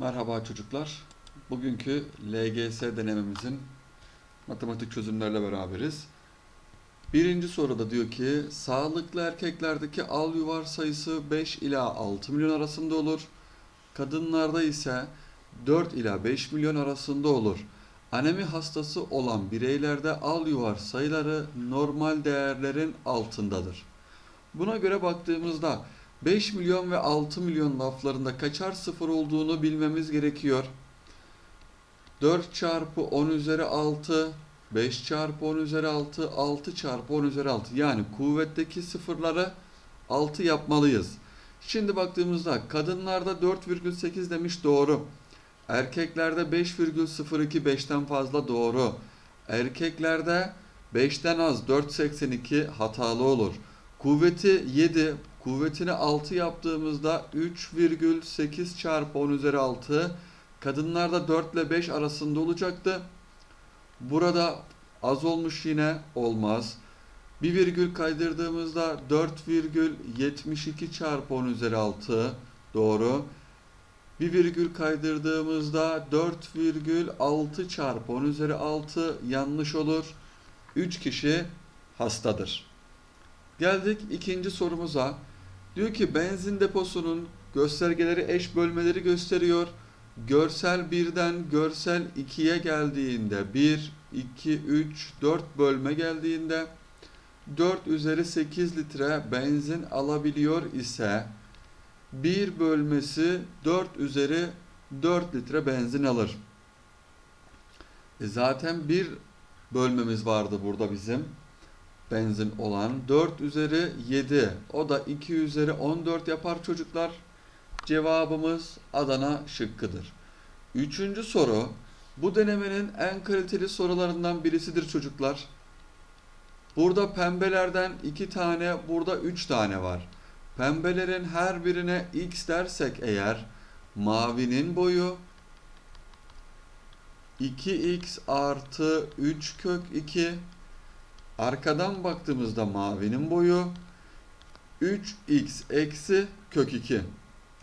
Merhaba çocuklar. Bugünkü LGS denememizin matematik çözümlerle beraberiz. Birinci soruda diyor ki sağlıklı erkeklerdeki al yuvar sayısı 5 ila 6 milyon arasında olur. Kadınlarda ise 4 ila 5 milyon arasında olur. Anemi hastası olan bireylerde al yuvar sayıları normal değerlerin altındadır. Buna göre baktığımızda 5 milyon ve 6 milyon laflarında kaçar sıfır olduğunu bilmemiz gerekiyor. 4 çarpı 10 üzeri 6, 5 çarpı 10 üzeri 6, 6 çarpı 10 üzeri 6. Yani kuvvetteki sıfırları 6 yapmalıyız. Şimdi baktığımızda kadınlarda 4,8 demiş doğru. Erkeklerde 5,02 5'ten fazla doğru. Erkeklerde 5'ten az 4,82 hatalı olur. Kuvveti 7, kuvvetini 6 yaptığımızda 3,8 çarpı 10 üzeri 6. Kadınlarda 4 ile 5 arasında olacaktı. Burada az olmuş yine olmaz. Bir virgül kaydırdığımızda 4,72 çarpı 10 üzeri 6 doğru. Bir virgül kaydırdığımızda 4,6 çarpı 10 üzeri 6 yanlış olur. 3 kişi hastadır. Geldik ikinci sorumuza. Diyor ki benzin deposunun göstergeleri eş bölmeleri gösteriyor. Görsel 1'den görsel 2'ye geldiğinde 1, 2, 3, 4 bölme geldiğinde 4 üzeri 8 litre benzin alabiliyor ise 1 bölmesi 4 üzeri 4 litre benzin alır. E zaten bir bölmemiz vardı burada bizim benzin olan 4 üzeri 7 o da 2 üzeri 14 yapar çocuklar. Cevabımız Adana şıkkıdır. Üçüncü soru bu denemenin en kaliteli sorularından birisidir çocuklar. Burada pembelerden 2 tane burada 3 tane var. Pembelerin her birine x dersek eğer mavinin boyu 2x artı 3 kök 2 Arkadan baktığımızda mavinin boyu 3x eksi kök 2.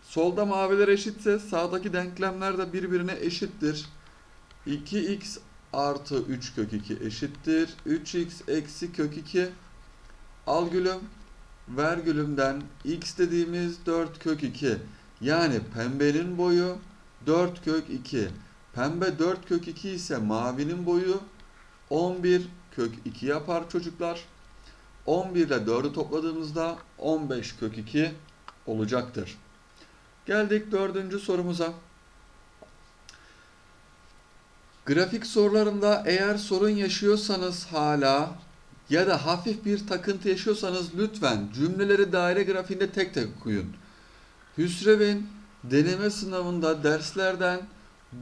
Solda maviler eşitse sağdaki denklemler de birbirine eşittir. 2x artı 3 kök 2 eşittir. 3x eksi kök 2. Al gülüm. Ver gülümden x dediğimiz 4 kök 2. Yani pembenin boyu 4 kök 2. Pembe 4 kök 2 ise mavinin boyu 11 kök 2 yapar çocuklar. 11 ile 4'ü topladığımızda 15 kök 2 olacaktır. Geldik dördüncü sorumuza. Grafik sorularında eğer sorun yaşıyorsanız hala ya da hafif bir takıntı yaşıyorsanız lütfen cümleleri daire grafiğinde tek tek okuyun. Hüsrev'in deneme sınavında derslerden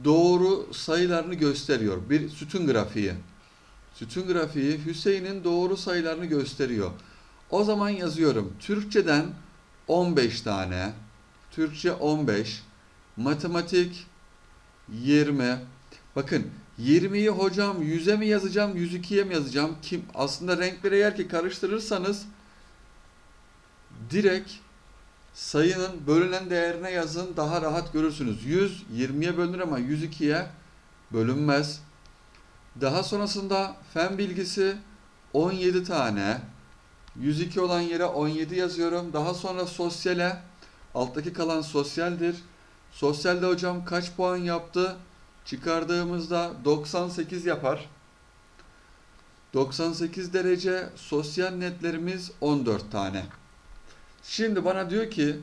doğru sayılarını gösteriyor. Bir sütun grafiği. Sütun grafiği Hüseyin'in doğru sayılarını gösteriyor. O zaman yazıyorum. Türkçeden 15 tane, Türkçe 15, matematik 20. Bakın 20'yi hocam 100'e mi yazacağım, 102'ye mi yazacağım? Kim aslında renkleri eğer ki karıştırırsanız direkt sayının bölünen değerine yazın daha rahat görürsünüz. 100 20'ye bölünür ama 102'ye bölünmez. Daha sonrasında fen bilgisi 17 tane. 102 olan yere 17 yazıyorum. Daha sonra sosyale alttaki kalan sosyaldir. Sosyalde hocam kaç puan yaptı? Çıkardığımızda 98 yapar. 98 derece sosyal netlerimiz 14 tane. Şimdi bana diyor ki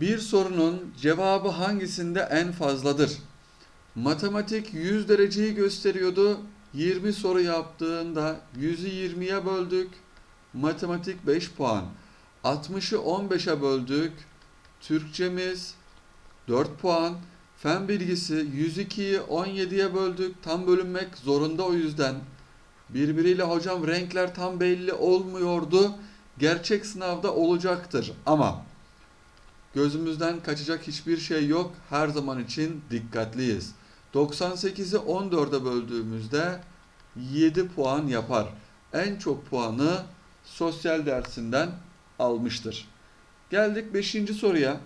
bir sorunun cevabı hangisinde en fazladır? Matematik 100 dereceyi gösteriyordu. 20 soru yaptığında 100'ü 20'ye böldük. Matematik 5 puan. 60'ı 15'e böldük. Türkçemiz 4 puan. Fen bilgisi 102'yi 17'ye böldük. Tam bölünmek zorunda o yüzden. Birbiriyle hocam renkler tam belli olmuyordu. Gerçek sınavda olacaktır ama gözümüzden kaçacak hiçbir şey yok. Her zaman için dikkatliyiz. 98'i 14'e böldüğümüzde 7 puan yapar. En çok puanı sosyal dersinden almıştır. Geldik 5. soruya.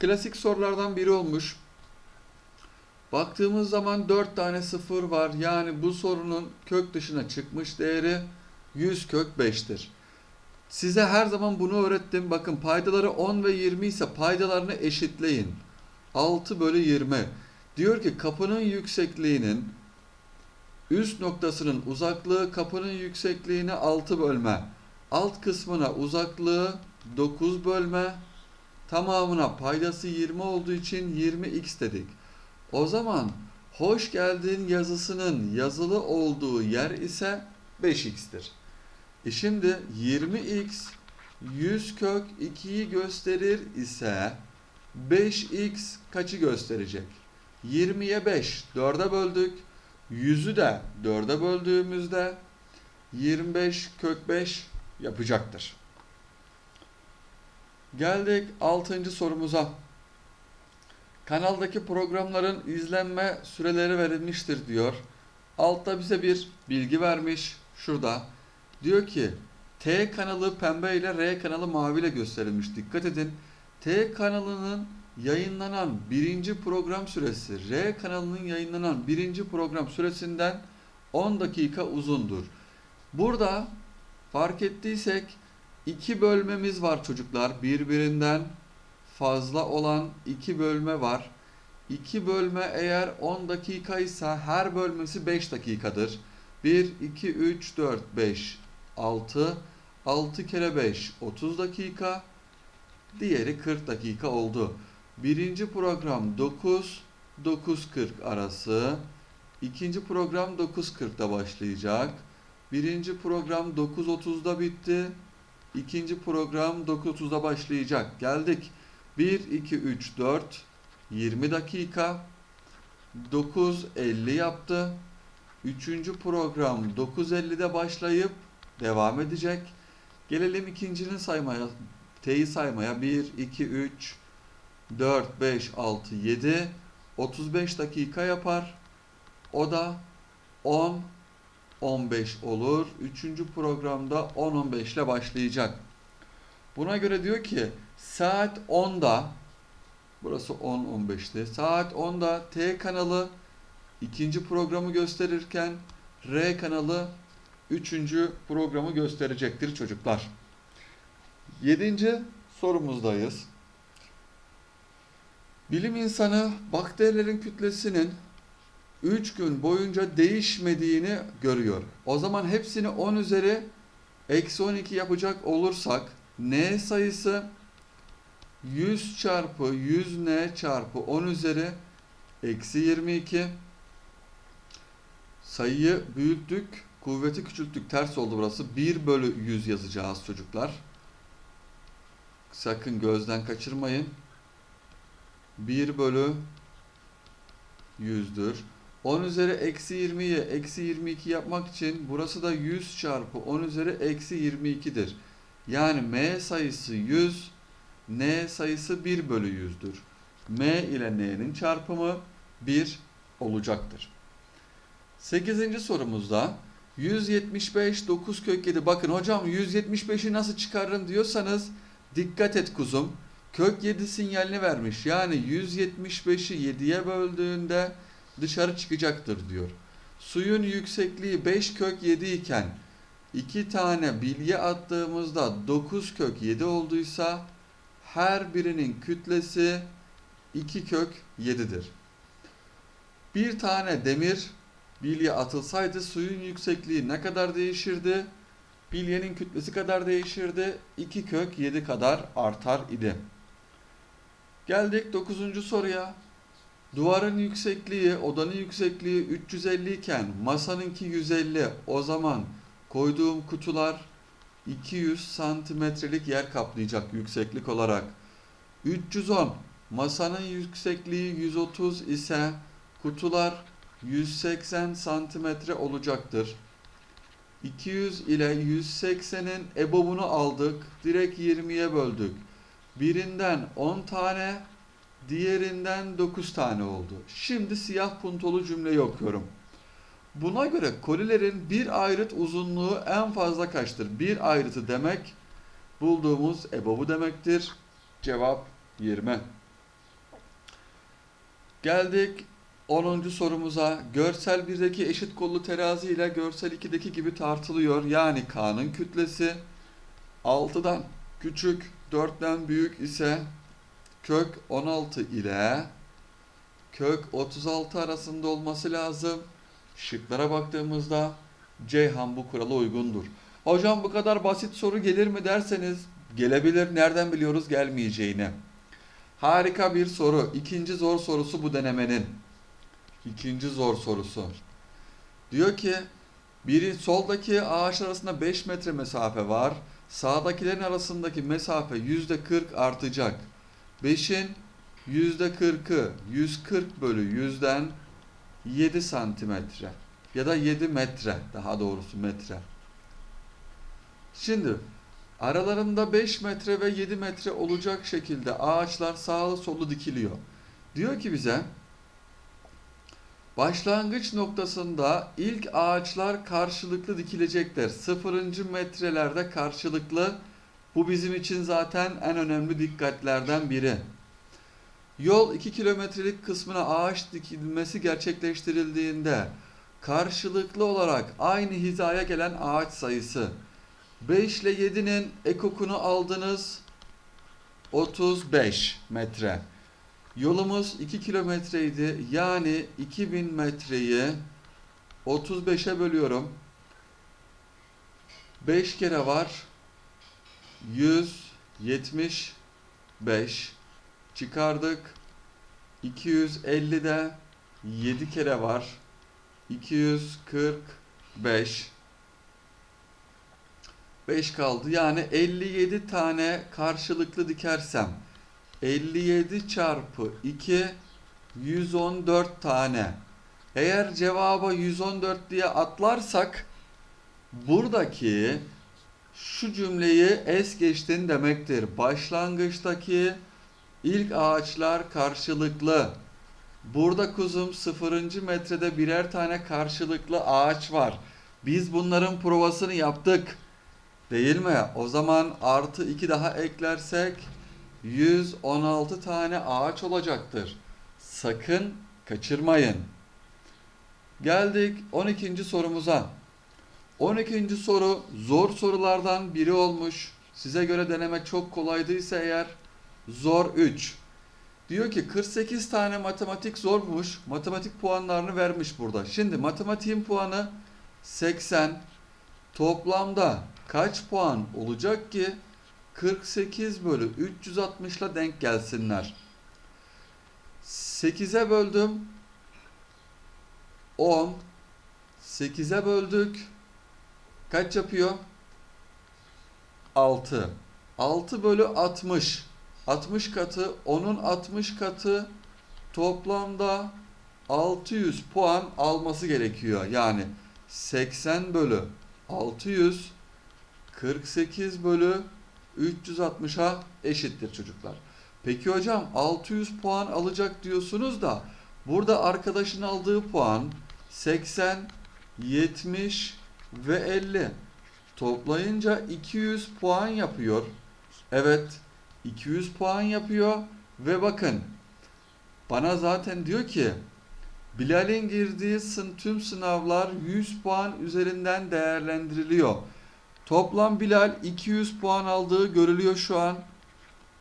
Klasik sorulardan biri olmuş. Baktığımız zaman 4 tane sıfır var. Yani bu sorunun kök dışına çıkmış değeri 100 kök 5'tir. Size her zaman bunu öğrettim. Bakın paydaları 10 ve 20 ise paydalarını eşitleyin. 6 bölü 20. Diyor ki kapının yüksekliğinin üst noktasının uzaklığı kapının yüksekliğini 6 bölme. Alt kısmına uzaklığı 9 bölme. Tamamına paydası 20 olduğu için 20x dedik. O zaman hoş geldin yazısının yazılı olduğu yer ise 5x'tir. E şimdi 20x 100 kök 2'yi gösterir ise 5x kaçı gösterecek? 20'ye 5 4'e böldük. 100'ü de 4'e böldüğümüzde 25 kök 5 yapacaktır. Geldik 6. sorumuza. Kanaldaki programların izlenme süreleri verilmiştir diyor. Altta bize bir bilgi vermiş. Şurada. Diyor ki T kanalı pembe ile R kanalı mavi ile gösterilmiş. Dikkat edin. T kanalının yayınlanan birinci program süresi R kanalının yayınlanan birinci program süresinden 10 dakika uzundur. Burada fark ettiysek iki bölmemiz var çocuklar. Birbirinden fazla olan iki bölme var. İki bölme eğer 10 dakikaysa her bölmesi 5 dakikadır. 1, 2, 3, 4, 5, 6. 6 kere 5 30 dakika. Diğeri 40 dakika oldu. Birinci program 9, 9.40 arası. İkinci program 9.40'da başlayacak. Birinci program 9.30'da bitti. İkinci program 9.30'da başlayacak. Geldik. 1, 2, 3, 4, 20 dakika. 9.50 yaptı. Üçüncü program 9.50'de başlayıp devam edecek. Gelelim ikincinin saymaya, T'yi saymaya. 1, 2, 3, 4, 5, 6, 7, 35 dakika yapar. O da 10, 15 olur. Üçüncü programda 10-15 ile başlayacak. Buna göre diyor ki saat 10'da burası 10-15'ti. Saat 10'da T kanalı ikinci programı gösterirken R kanalı üçüncü programı gösterecektir çocuklar. Yedinci sorumuzdayız. Bilim insanı bakterilerin kütlesinin 3 gün boyunca değişmediğini görüyor. O zaman hepsini 10 üzeri eksi 12 yapacak olursak n sayısı 100 çarpı 100 n çarpı 10 üzeri eksi 22 sayıyı büyüttük kuvveti küçülttük. Ters oldu burası. 1 bölü 100 yazacağız çocuklar. Sakın gözden kaçırmayın 1 bölü 100'dür 10 üzeri eksi 20'yi eksi 22 yapmak için burası da 100 çarpı 10 üzeri eksi 22'dir. Yani m sayısı 100, n sayısı 1 bölü 100'dür. m ile n'nin çarpımı 1 olacaktır. 8. sorumuzda 175 9 kök 7. Bakın hocam 175'i nasıl çıkarırım diyorsanız dikkat et kuzum. Kök 7 sinyalini vermiş. Yani 175'i 7'ye böldüğünde dışarı çıkacaktır diyor. Suyun yüksekliği 5 kök 7 iken 2 tane bilye attığımızda 9 kök 7 olduysa her birinin kütlesi 2 kök 7'dir. Bir tane demir bilye atılsaydı suyun yüksekliği ne kadar değişirdi? Bilyenin kütlesi kadar değişirdi. 2 kök 7 kadar artar idi. Geldik 9. soruya. Duvarın yüksekliği, odanın yüksekliği 350 iken masanınki 150. O zaman koyduğum kutular 200 santimetrelik yer kaplayacak yükseklik olarak. 310. Masanın yüksekliği 130 ise kutular 180 santimetre olacaktır. 200 ile 180'in ebobunu aldık. Direkt 20'ye böldük. Birinden 10 tane, diğerinden 9 tane oldu. Şimdi siyah puntolu cümleyi okuyorum. Buna göre kolilerin bir ayrıt uzunluğu en fazla kaçtır? Bir ayrıtı demek bulduğumuz ebobu demektir. Cevap 20. Geldik 10. sorumuza görsel 1'deki eşit kollu terazi ile görsel 2'deki gibi tartılıyor. Yani K'nın kütlesi 6'dan küçük 4'ten büyük ise kök 16 ile kök 36 arasında olması lazım. Şıklara baktığımızda Ceyhan bu kurala uygundur. Hocam bu kadar basit soru gelir mi derseniz gelebilir. Nereden biliyoruz gelmeyeceğini? Harika bir soru. İkinci zor sorusu bu denemenin. İkinci zor sorusu. Diyor ki biri soldaki ağaçlar arasında 5 metre mesafe var. Sağdakilerin arasındaki mesafe %40 artacak. 5'in %40'ı 140 bölü 100'den 7 santimetre ya da 7 metre daha doğrusu metre. Şimdi aralarında 5 metre ve 7 metre olacak şekilde ağaçlar sağlı sollu dikiliyor. Diyor ki bize başlangıç noktasında ilk ağaçlar karşılıklı dikilecekler. Sıfırıncı metrelerde karşılıklı. Bu bizim için zaten en önemli dikkatlerden biri. Yol 2 kilometrelik kısmına ağaç dikilmesi gerçekleştirildiğinde karşılıklı olarak aynı hizaya gelen ağaç sayısı 5 ile 7'nin ekokunu aldınız 35 metre. Yolumuz 2 kilometreydi. Yani 2000 metreyi 35'e bölüyorum. 5 kere var. 175 çıkardık. 250 de 7 kere var. 245 5 kaldı. Yani 57 tane karşılıklı dikersem 57 çarpı 2 114 tane. Eğer cevaba 114 diye atlarsak buradaki şu cümleyi es geçtin demektir. Başlangıçtaki ilk ağaçlar karşılıklı. Burada kuzum 0. metrede birer tane karşılıklı ağaç var. Biz bunların provasını yaptık. Değil mi? O zaman artı 2 daha eklersek 116 tane ağaç olacaktır. Sakın kaçırmayın. Geldik 12. sorumuza. 12. soru zor sorulardan biri olmuş. Size göre deneme çok kolaydıysa eğer zor 3. Diyor ki 48 tane matematik zormuş. Matematik puanlarını vermiş burada. Şimdi matematiğin puanı 80. Toplamda kaç puan olacak ki 48 bölü 360 ile denk gelsinler. 8'e böldüm. 10. 8'e böldük. Kaç yapıyor? 6. 6 bölü 60. 60 katı, 10'un 60 katı toplamda 600 puan alması gerekiyor. Yani 80 bölü 600 48 bölü 360'a eşittir çocuklar. Peki hocam 600 puan alacak diyorsunuz da burada arkadaşın aldığı puan 80, 70 ve 50. Toplayınca 200 puan yapıyor. Evet 200 puan yapıyor ve bakın bana zaten diyor ki Bilal'in girdiği tüm sınavlar 100 puan üzerinden değerlendiriliyor. Toplam Bilal 200 puan aldığı görülüyor şu an.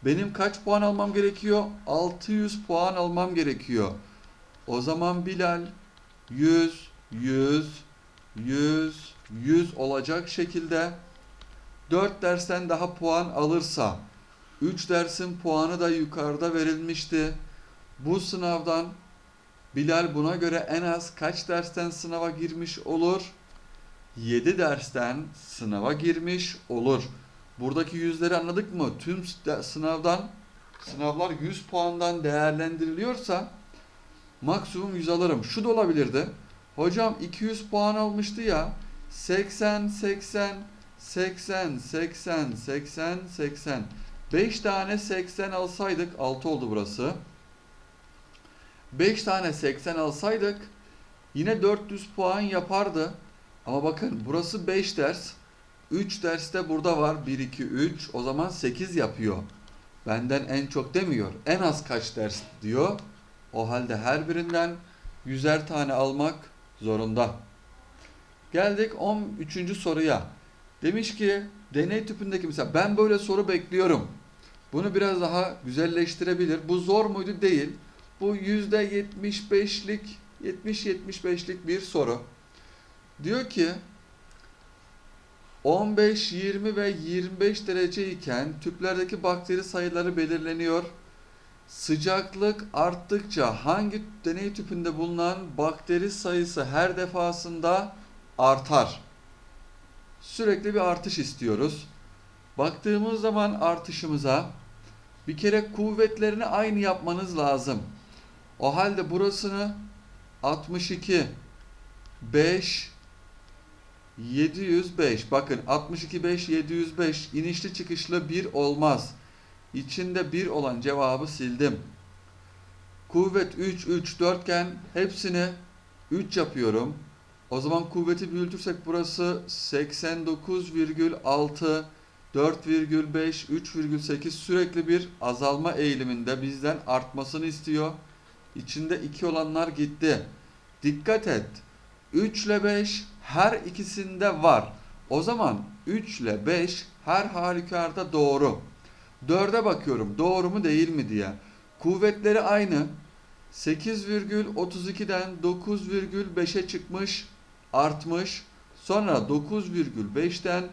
Benim kaç puan almam gerekiyor? 600 puan almam gerekiyor. O zaman Bilal 100, 100, 100, 100 olacak şekilde 4 dersten daha puan alırsa 3 dersin puanı da yukarıda verilmişti. Bu sınavdan Bilal buna göre en az kaç dersten sınava girmiş olur? 7 dersten sınava girmiş olur. Buradaki yüzleri anladık mı? Tüm sınavdan sınavlar 100 puandan değerlendiriliyorsa maksimum 100 alırım. Şu da olabilirdi. Hocam 200 puan almıştı ya. 80 80 80 80 80 80 5 tane 80 alsaydık 6 oldu burası. 5 tane 80 alsaydık yine 400 puan yapardı. Ama bakın burası 5 ders. 3 derste burada var. 1, 2, 3. O zaman 8 yapıyor. Benden en çok demiyor. En az kaç ders diyor. O halde her birinden yüzer tane almak zorunda. Geldik 13. soruya. Demiş ki deney tüpündeki mesela ben böyle soru bekliyorum. Bunu biraz daha güzelleştirebilir. Bu zor muydu? Değil. Bu %75'lik 70-75'lik bir soru. Diyor ki 15, 20 ve 25 derece iken tüplerdeki bakteri sayıları belirleniyor. Sıcaklık arttıkça hangi deney tüpünde bulunan bakteri sayısı her defasında artar? Sürekli bir artış istiyoruz. Baktığımız zaman artışımıza bir kere kuvvetlerini aynı yapmanız lazım. O halde burasını 62 5 705 bakın 62 5 705 inişli çıkışlı 1 olmaz. İçinde 1 olan cevabı sildim. Kuvvet 3 3 4 hepsini 3 yapıyorum. O zaman kuvveti büyütürsek burası 89,6 4,5 3,8 sürekli bir azalma eğiliminde bizden artmasını istiyor. İçinde 2 olanlar gitti. Dikkat et. 3 ile 5 her ikisinde var. O zaman 3 ile 5 her halükarda doğru. 4'e bakıyorum doğru mu değil mi diye. Kuvvetleri aynı. 8,32'den 9,5'e çıkmış, artmış. Sonra 9,5'ten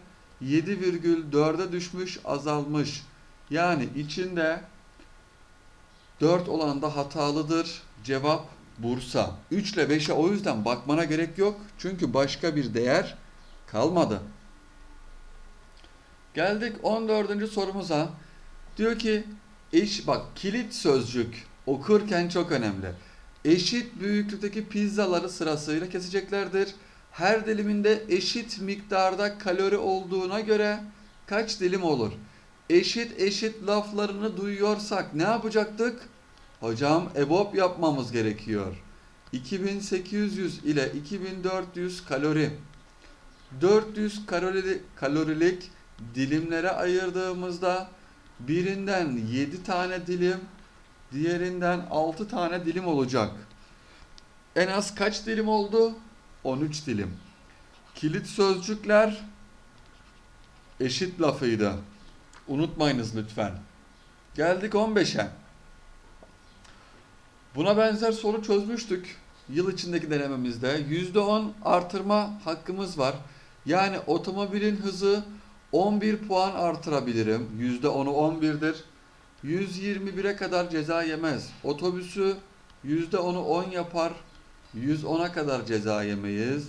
7,4'e düşmüş, azalmış. Yani içinde 4 olan da hatalıdır. Cevap Bursa. 3 ile 5'e o yüzden bakmana gerek yok. Çünkü başka bir değer kalmadı. Geldik 14. sorumuza. Diyor ki eş bak kilit sözcük okurken çok önemli. Eşit büyüklükteki pizzaları sırasıyla keseceklerdir. Her diliminde eşit miktarda kalori olduğuna göre kaç dilim olur? Eşit eşit laflarını duyuyorsak ne yapacaktık? Hocam EBOB yapmamız gerekiyor. 2800 ile 2400 kalori. 400 kalori, kalorilik dilimlere ayırdığımızda birinden 7 tane dilim, diğerinden 6 tane dilim olacak. En az kaç dilim oldu? 13 dilim. Kilit sözcükler eşit lafıydı. Unutmayınız lütfen. Geldik 15'e. Buna benzer soru çözmüştük yıl içindeki denememizde. %10 artırma hakkımız var. Yani otomobilin hızı 11 puan artırabilirim. %10'u 11'dir. 121'e kadar ceza yemez. Otobüsü %10'u 10 yapar. 110'a kadar ceza yemeyiz.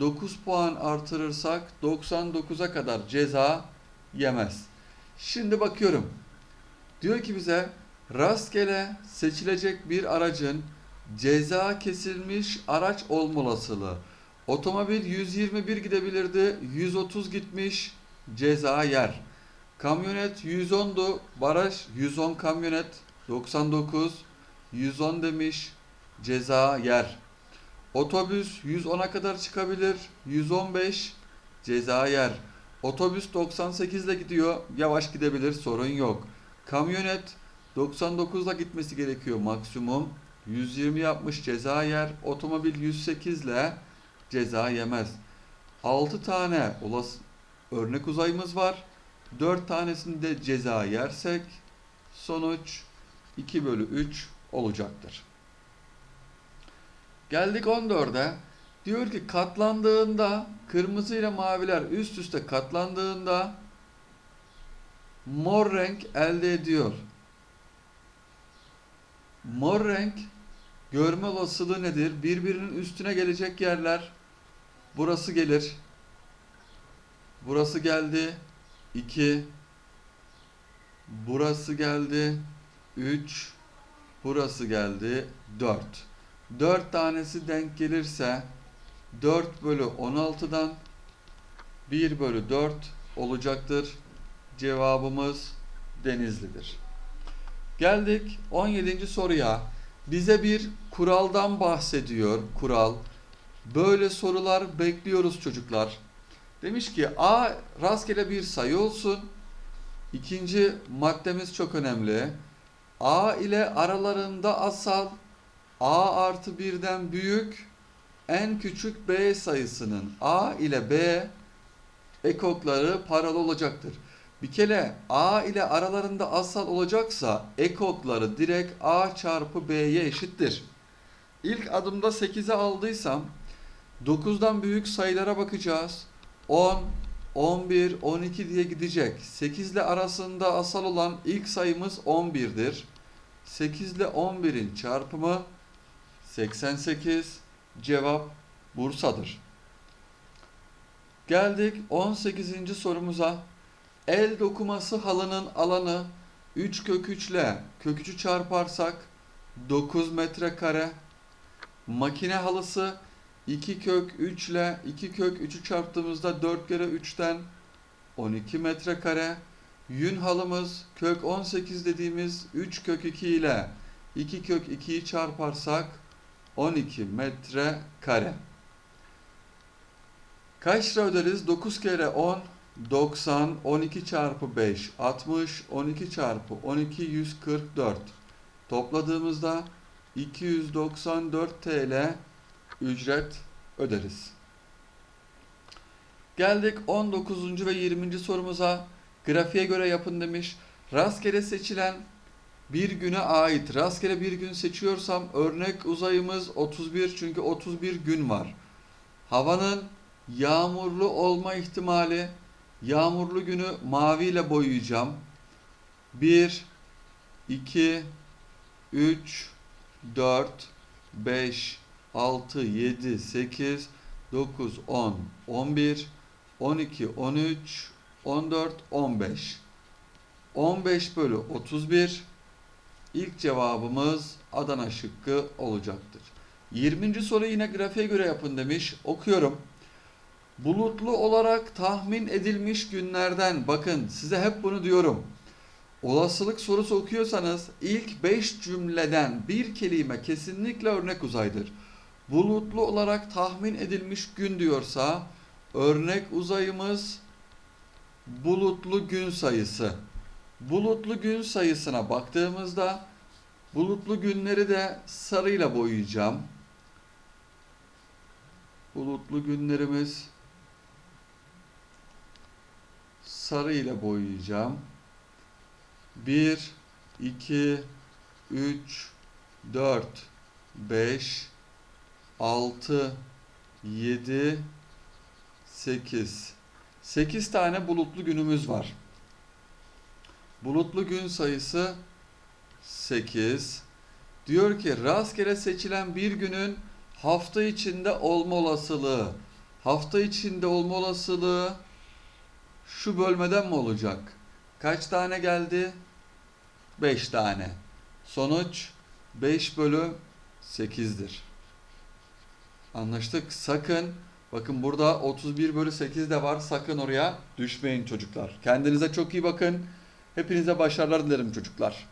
9 puan artırırsak 99'a kadar ceza yemez. Şimdi bakıyorum. Diyor ki bize rastgele seçilecek bir aracın ceza kesilmiş araç olma olasılığı. Otomobil 121 gidebilirdi, 130 gitmiş, ceza yer. Kamyonet 110'du, baraj 110 kamyonet, 99, 110 demiş, ceza yer. Otobüs 110'a kadar çıkabilir, 115, ceza yer. Otobüs 98 ile gidiyor, yavaş gidebilir, sorun yok. Kamyonet 99 ile gitmesi gerekiyor maksimum. 120 yapmış ceza yer. Otomobil 108 ile ceza yemez. 6 tane olası örnek uzayımız var. 4 tanesinde ceza yersek sonuç 2 bölü 3 olacaktır. Geldik 14'e. Diyor ki katlandığında kırmızı ile maviler üst üste katlandığında mor renk elde ediyor. Mor renk görme olasılığı nedir? Birbirinin üstüne gelecek yerler. Burası gelir. Burası geldi. 2 Burası geldi. 3 Burası geldi. 4 4 tanesi denk gelirse 4 bölü 16'dan 1 bölü 4 olacaktır. Cevabımız Denizli'dir. Geldik 17. soruya. Bize bir kuraldan bahsediyor. Kural. Böyle sorular bekliyoruz çocuklar. Demiş ki A rastgele bir sayı olsun. İkinci maddemiz çok önemli. A ile aralarında asal A artı 1'den büyük en küçük B sayısının A ile B ekokları paralı olacaktır. Bir kere A ile aralarında asal olacaksa ekokları direkt A çarpı B'ye eşittir. İlk adımda 8'e aldıysam 9'dan büyük sayılara bakacağız. 10, 11, 12 diye gidecek. 8 ile arasında asal olan ilk sayımız 11'dir. 8 ile 11'in çarpımı 88. Cevap Bursa'dır. Geldik 18. sorumuza. El dokuması halının alanı 3 kök 3 ile kök 3'ü çarparsak 9 metrekare. Makine halısı 2 kök 3 ile 2 kök 3'ü çarptığımızda 4 kere 3'ten 12 metrekare. Yün halımız kök 18 dediğimiz 3 kök 2 ile 2 kök 2'yi çarparsak 12 metre kare. Kaç lira öderiz? 9 kere 10 90 12 çarpı 5 60 12 çarpı 12 144 topladığımızda 294 TL ücret öderiz. Geldik 19. ve 20. sorumuza. Grafiğe göre yapın demiş. Rastgele seçilen bir güne ait rastgele bir gün seçiyorsam örnek uzayımız 31 çünkü 31 gün var. Havanın yağmurlu olma ihtimali yağmurlu günü maviyle boyayacağım. 1 2 3 4 5 6 7 8 9 10 11 12 13 14 15 15 bölü 31 İlk cevabımız Adana şıkkı olacaktır. 20. soru yine grafiğe göre yapın demiş. Okuyorum. Bulutlu olarak tahmin edilmiş günlerden bakın size hep bunu diyorum. Olasılık sorusu okuyorsanız ilk 5 cümleden bir kelime kesinlikle örnek uzaydır. Bulutlu olarak tahmin edilmiş gün diyorsa örnek uzayımız bulutlu gün sayısı. Bulutlu gün sayısına baktığımızda bulutlu günleri de sarıyla boyayacağım. Bulutlu günlerimiz sarı ile boyayacağım. 1 2 3 4 5 6 7 8 8 tane bulutlu günümüz var. Bulutlu gün sayısı 8. Diyor ki rastgele seçilen bir günün hafta içinde olma olasılığı. Hafta içinde olma olasılığı şu bölmeden mi olacak? Kaç tane geldi? 5 tane. Sonuç 5 bölü 8'dir. Anlaştık. Sakın bakın burada 31 bölü 8 de var. Sakın oraya düşmeyin çocuklar. Kendinize çok iyi bakın. Hepinize başarılar dilerim çocuklar.